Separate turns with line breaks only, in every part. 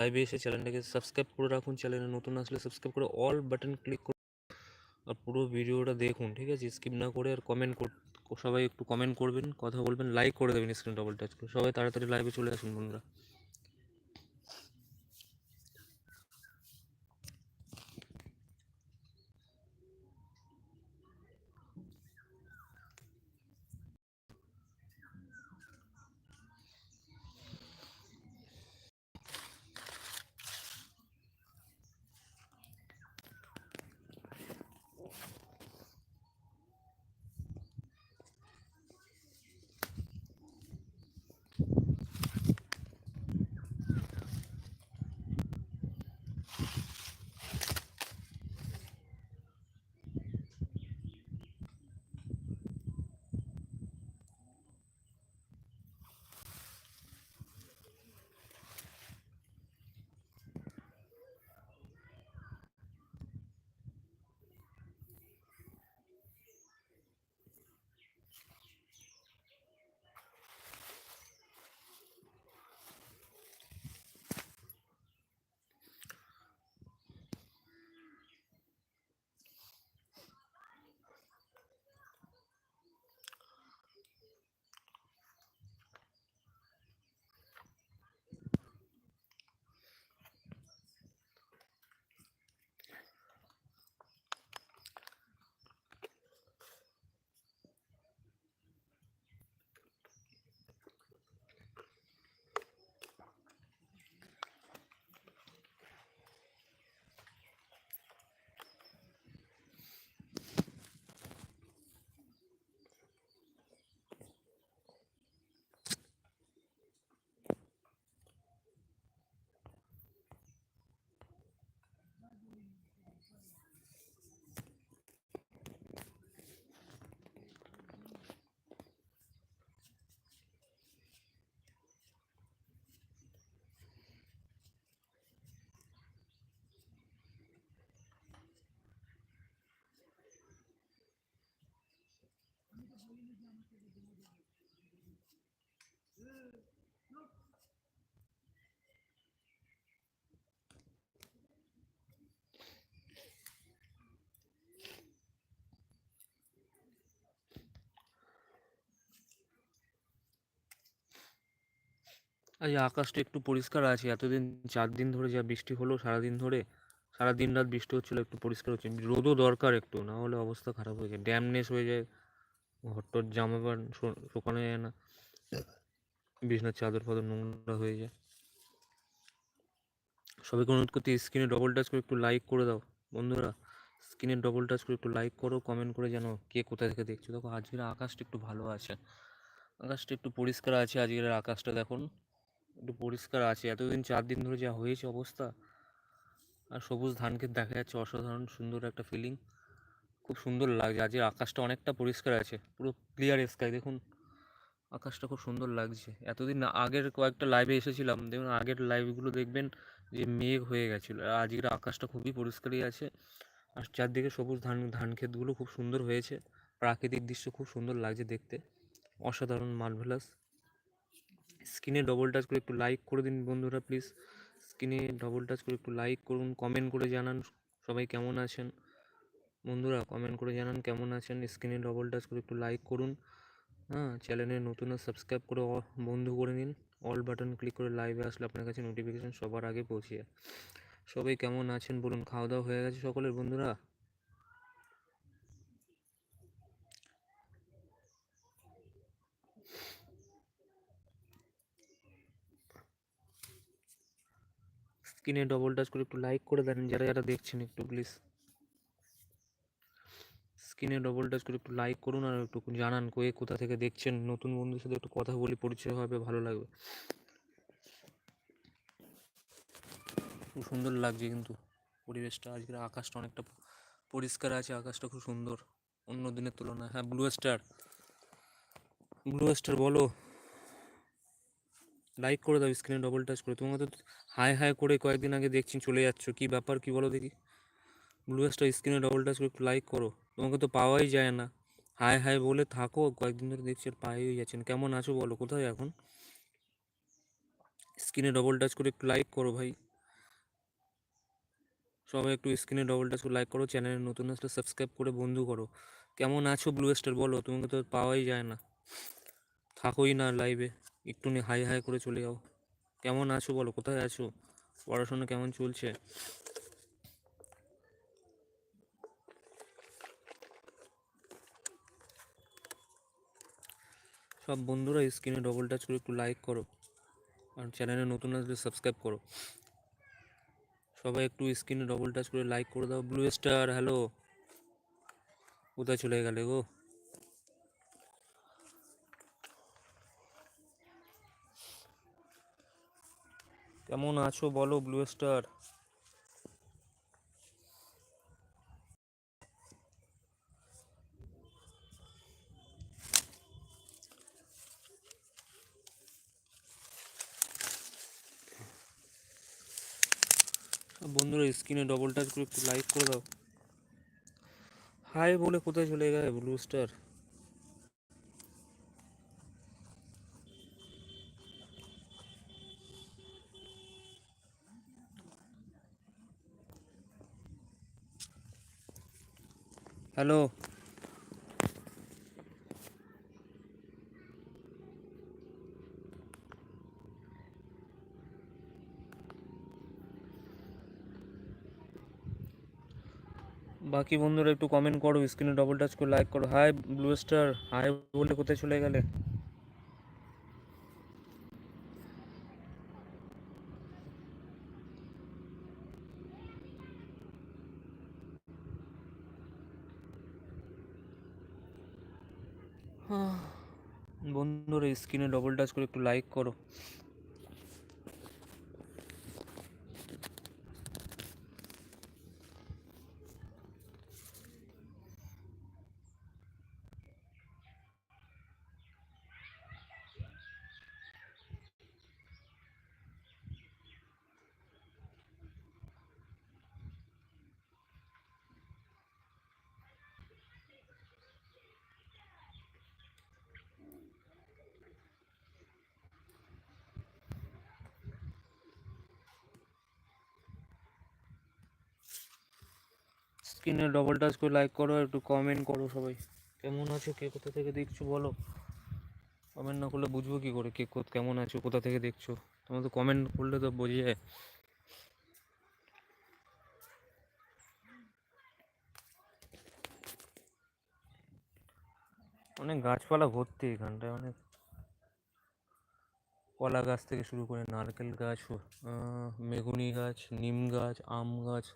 লাইভে এসে চ্যানেলটাকে সাবস্ক্রাইব করে রাখুন চ্যানেলে নতুন আসলে সাবস্ক্রাইব করে অল বাটন ক্লিক করুন আর পুরো ভিডিওটা দেখুন ঠিক আছে স্কিপ না করে আর কমেন্ট সবাই একটু কমেন্ট করবেন কথা বলবেন লাইক করে দেবেন স্ক্রিন ডবল টাচ করে সবাই তাড়াতাড়ি লাইভে চলে আসুন বন্ধুরা আজ আকাশটা একটু পরিষ্কার আছে। এতদিন চার দিন ধরে যা বৃষ্টি হলো সারাদিন ধরে, সারা দিন রাত বৃষ্টি হচ্ছিল একটু পরিষ্কার হচ্ছে। রোদও দরকার একটু, না হলে অবস্থা খারাপ হয়ে যায়। ড্যামনেস হয়ে যায় ঘরটর জামা প্যান্ট শুকানো যায় না। বিছনার চাদর ফাদর নোংরা হয়ে যায়। সবাইকে অনুরোধ করতে স্ক্রিনে ডবল টাচ করে একটু লাইক করে দাও। বন্ধুরা, স্ক্রিনে ডবল টাচ করে একটু লাইক করো কমেন্ট করে জানো কে কোথা থেকে দেখছ। দেখো, আজকের আকাশটা একটু ভালো আছে। আকাশটা একটু পরিষ্কার আছে, আজকের আকাশটা দেখুন। একটু পরিষ্কার আছে। এতদিন চার দিন ধরে যা হয়েছে অবস্থা। আর সবুজ ধান ক্ষেত দেখা যাচ্ছে অসাধারণ সুন্দর একটা ফিলিং খুব সুন্দর লাগছে। আজকে আকাশটা অনেকটা পরিষ্কার আছে। পুরো ক্লিয়ার স্কাই দেখুন। আকাশটা খুব সুন্দর লাগছে। এতদিন আগের কয়েকটা লাইভে এসেছিলাম। দেখুন, আগের লাইভগুলো দেখবেন যে মেঘ হয়ে গেছিল। আর আজকের আকাশটা খুবই পরিষ্কারই আছে। আর চারদিকে সবুজ ধান ধান ক্ষেতগুলো খুব সুন্দর হয়েছে। প্রাকৃতিক দৃশ্য খুব সুন্দর লাগছে দেখতে। অসাধারণ মার্ভেলাস স্ক্রিনে ডবল টাচ করে একটু লাইক করে দিন বন্ধুরা প্লিজ স্ক্রিনে ডবল টাচ করে একটু লাইক করুন কমেন্ট করে জানান সবাই কেমন আছেন। বন্ধুরা কমেন্ট করে জানান কেমন আছেন স্ক্রিনে ডবল টাচ করে একটু লাইক করুন। হ্যাঁ চ্যানেলে নতুন সাবস্ক্রাইব করে বন্ধু করে নিন। অল বাটন ক্লিক করে লাইভে আসলে আপনার কাছে নোটিফিকেশান সবার আগে পৌঁছে যায়। সবাই কেমন আছেন বলুন, খাওয়া দাওয়া হয়ে গেছে সকলের বন্ধুরা? স্ক্রিনে ডবল টাচ করে একটু লাইক করে দেন, যারা যারা দেখছেন একটু প্লিজ স্ক্রিনে ডবল টাচ করে একটু লাইক করুন আর একটু জানান কয়ে কোথা থেকে দেখছেন, নতুন বন্ধুর সাথে একটু কথা বলি, পরিচয় হবে, ভালো লাগবে। খুব সুন্দর লাগছে কিন্তু পরিবেশটা, আজকের আকাশটা অনেকটা পরিষ্কার আছে, আকাশটা খুব সুন্দর। অন্য দিনের তুলনায়। হ্যাঁ ব্লু স্টার ব্লু স্টার বলো। লাইক করে দাও স্ক্রিনে ডবল টাচ করে। তোমাকে তো হাই হাই করে কয়েকদিন আগে দেখছি, চলে যাচ্ছ। কি ব্যাপার, কি বলো দেখি? ব্লু স্টার স্ক্রিনে ডবল টাচ করে একটু লাইক করো। তোমাকে তো পাওয়াই যায় না। হাই হাই বলে থাকো, কয়েকদিন ধরে দেখছি আর পাওয়াই যাচ্ছেন কেমন আছো বলো, কোথায় এখন? স্ক্রিনে ডবল টাচ করে একটু লাইক করো ভাই। সবাই একটু স্ক্রিনে ডবল টাচ করে লাইক করো চ্যানেলে নতুন আসলে সাবস্ক্রাইব করে বন্ধু করো। কেমন আছো ব্লু স্টার বলো, তোমাকে তো পাওয়াই যায় না। থাকোই না লাইভে একটুনি হাই হাই করে চলে যাও। কেমন আছো বলো? কোথায় আছো? পড়াশোনা কেমন চলছে? সব বন্ধুরা স্ক্রিনে ডবল টাচ করে একটু লাইক করো। আর চ্যানেলে নতুন আসলে সাবস্ক্রাইব করো। সবাই একটু স্ক্রিনে ডবল টাচ করে লাইক করে দাও। ব্লু স্টার হ্যালো কোথায় চলে গেলে গো? কেমন আছো বলো ব্লু স্টার বন্ধুরা, স্ক্রিনে ডবল টাচ করে একটু লাইক করে দাও। হাই বলে কোথায় চলে গেলে ব্লু স্টার হ্যালো। বাকি বন্ধুরা একটু কমেন্ট করো স্ক্রিনে ডবল টাচ করে লাইক করো। হাই ব্লু স্টার হাই বলে কোথায় চলে গেলে? বন্ধুরা স্ক্রিনে ডবল টাচ করে একটু লাইক করো। স্ক্রিনে ডবল টাচ করে লাইক করো, একটু কমেন্ট করো সবাই। কেমন আছো? কে কোথা থেকে দেখছ বলো? কমেন্ট না করলে বুঝব কি করে? কে কেমন আছো? কোথা থেকে দেখছ? তোমার তো কমেন্ট করলে তো বোঝা যায়। অনেক গাছপালা ভর্তি এখানটায়, অনেক কলা গাছ থেকে শুরু করে নারকেল গাছ মেগুনি গাছ, নিম গাছ, আম গাছ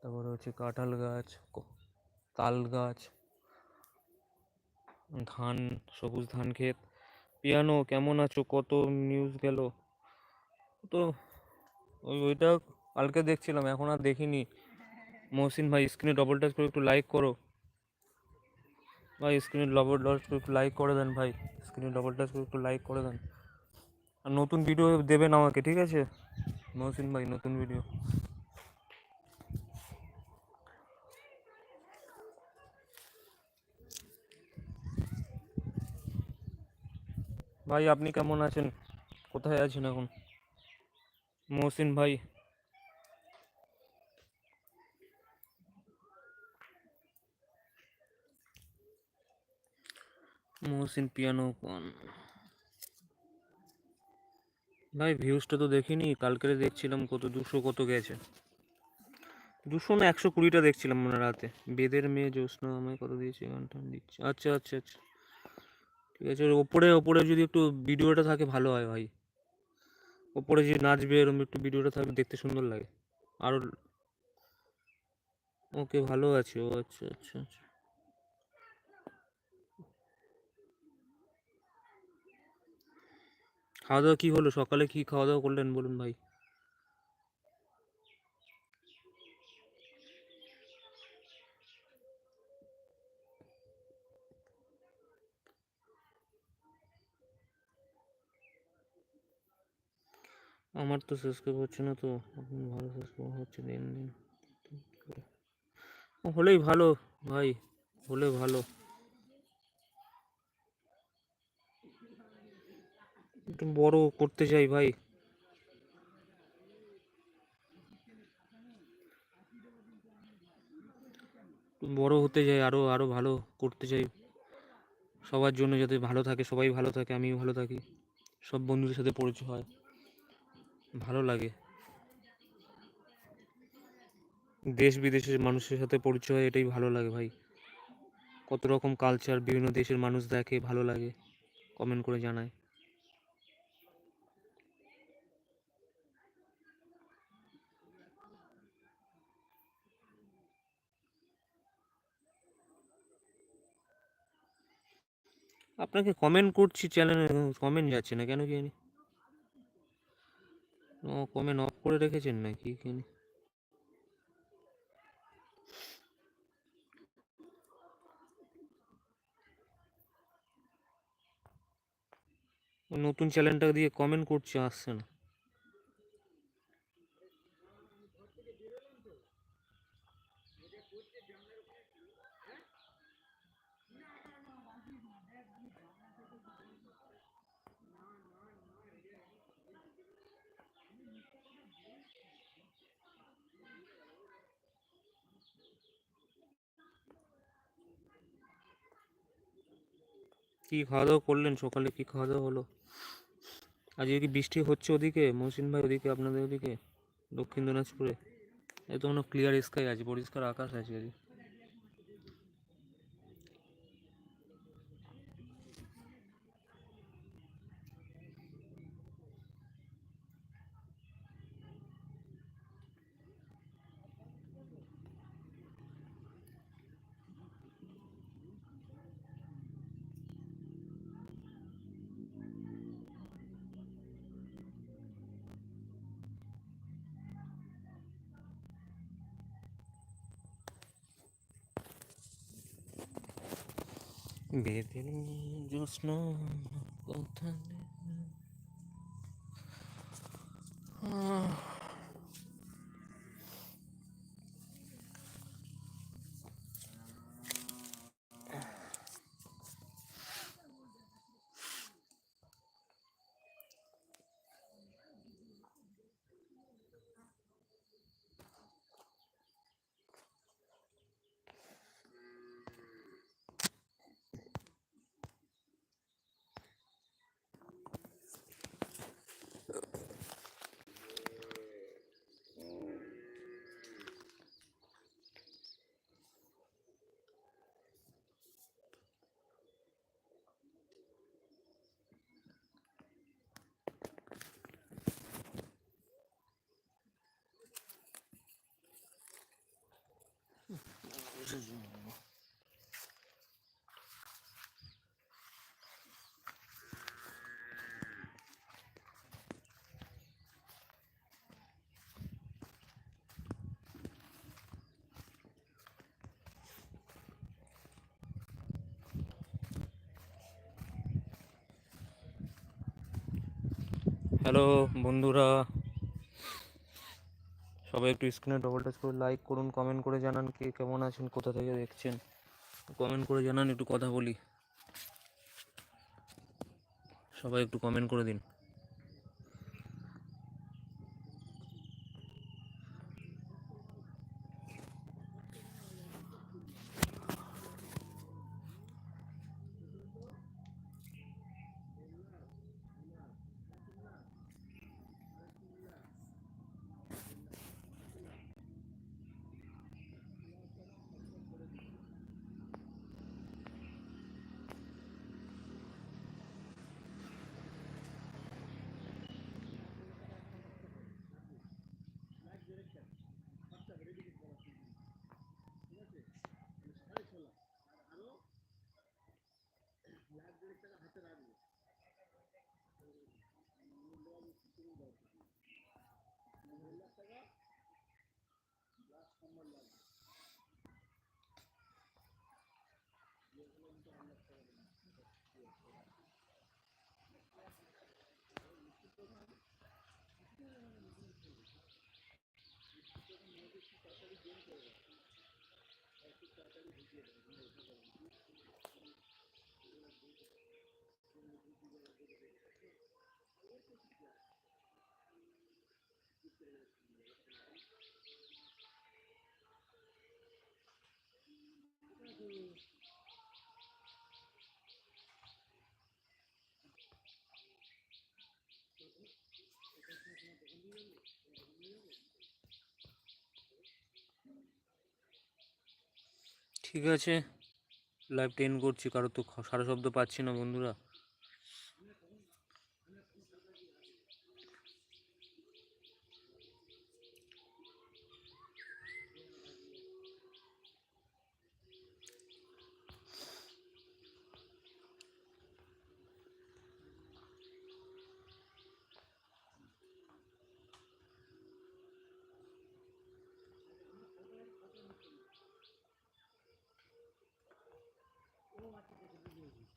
তারপরে হচ্ছে কাঁঠাল গাছ তাল গাছ, ধান, সবুজ ধান ক্ষেত। পিয়ানো, কেমন আছো? কত নিউজ গেল? তো ওই, ওইটা কালকে দেখছিলাম, এখন আর দেখিনি। মহসিন ভাই স্ক্রিনে ডবল টাচ করে একটু লাইক করো। ভাই স্ক্রিনে ডবল টাচ করে একটু লাইক করে দেন ভাই। স্ক্রিনে ডবল টাচ করে একটু লাইক করে দেন। আর নতুন ভিডিও দেবেন আমাকে, ঠিক আছে? মহসিন ভাই, নতুন ভিডিও ভাই, আপনি কেমন আছেন? কোথায় আছেন এখন? মহসিন ভাই। মহসিন পিয়ানো কোন? ভাই ভিউজটা তো দেখিনি কালকে দেখছিলাম কত, দুশো কত গেছে। দুশো না একশো কুড়িটা দেখছিলাম মনে রাতে। বেদের মেয়ে জ্যোৎস্না আমায় কত দিয়েছে গানটা দিচ্ছে। আচ্ছা আচ্ছা আচ্ছা। ঠিক আছে? ওপরে ওপরে যদি একটু ভিডিওটা থাকে, ভালো হয় ভাই। ওপরে যে নাচবে এরকম একটু ভিডিওটা থাকবে, দেখতে সুন্দর লাগে। আরও ওকে, ভালো আছে। ও আচ্ছা আচ্ছা আচ্ছা। খাওয়া দাওয়া কী হলো? সকালে কি খাওয়া দাওয়া করলেন? বলুন ভাই। আমার তো সাবস্ক্রাইব হচ্ছে না তো আপনি ভালো সাবস্ক্রাইব হচ্ছে দিন দিন হলেই ভালো ভাই হলে ভালো। একটু বড় করতে চাই ভাই। বড় হতে চাই আরও আরও ভালো করতে চাই। সবার জন্য যাতে ভালো থাকে, সবাই ভালো থাকে, আমিও ভালো থাকি। সব বন্ধুদের সাথে পরিচয় হয়। ভালো লাগে। দেশ বিদেশের মানুষের সাথে পরিচয় হয়, এটাই ভালো লাগে ভাই। কত রকম কালচার বিভিন্ন দেশের মানুষ দেখে, ভালো লাগে। কমেন্ট করে জানায়। আপনাকে কমেন্ট করছি চ্যানেলে কমেন্ট যাচ্ছে না কেন কি জানি। ও কমেন্ট অফ করে রেখেছেন নাকি কি জানি ওই নতুন চ্যানেলটা দিয়ে কমেন্ট করছে, আসছে না। কি খাওয়া দাওয়া করলেন? সকালে কি খাওয়া দাওয়া হলো? আজকে কি বৃষ্টি হচ্ছে ওদিকে মহসিন ভাই ওদিকে, আপনাদের ওদিকে? দক্ষিণ দিনাজপুরে? একদম ক্লিয়ার স্কাই আছে, পরিষ্কার আকাশ আছে আজকে। বেদের জ্যোৎস্ন কোথায় আহ, হ্যালো বন্ধুরা সবাই একটু স্ক্রিনে ডবল টাচ করে লাইক করুন কমেন্ট করে জানান কে কেমন আছেন, কোথা থেকে দেখছেন। কমেন্ট করে জানান, একটু কথা বলি। সবাই একটু কমেন্ট করে দিন।
তাড়াতাড়ি বুঝিয়ে দেবেন ঠিক আছে। লাইভ টেন করছি কারও তো সারা শব্দ পাচ্ছি না বন্ধুরা।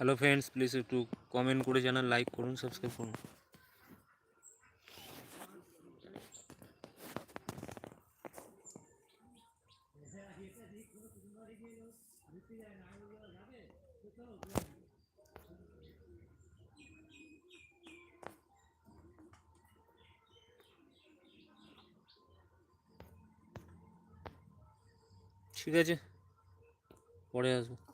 হ্যালো ফ্রেন্ডস প্লিজ একটু কমেন্ট করে জানান লাইক করুন সাবস্ক্রাইব করুন। ঠিক আছে, পরে আসব।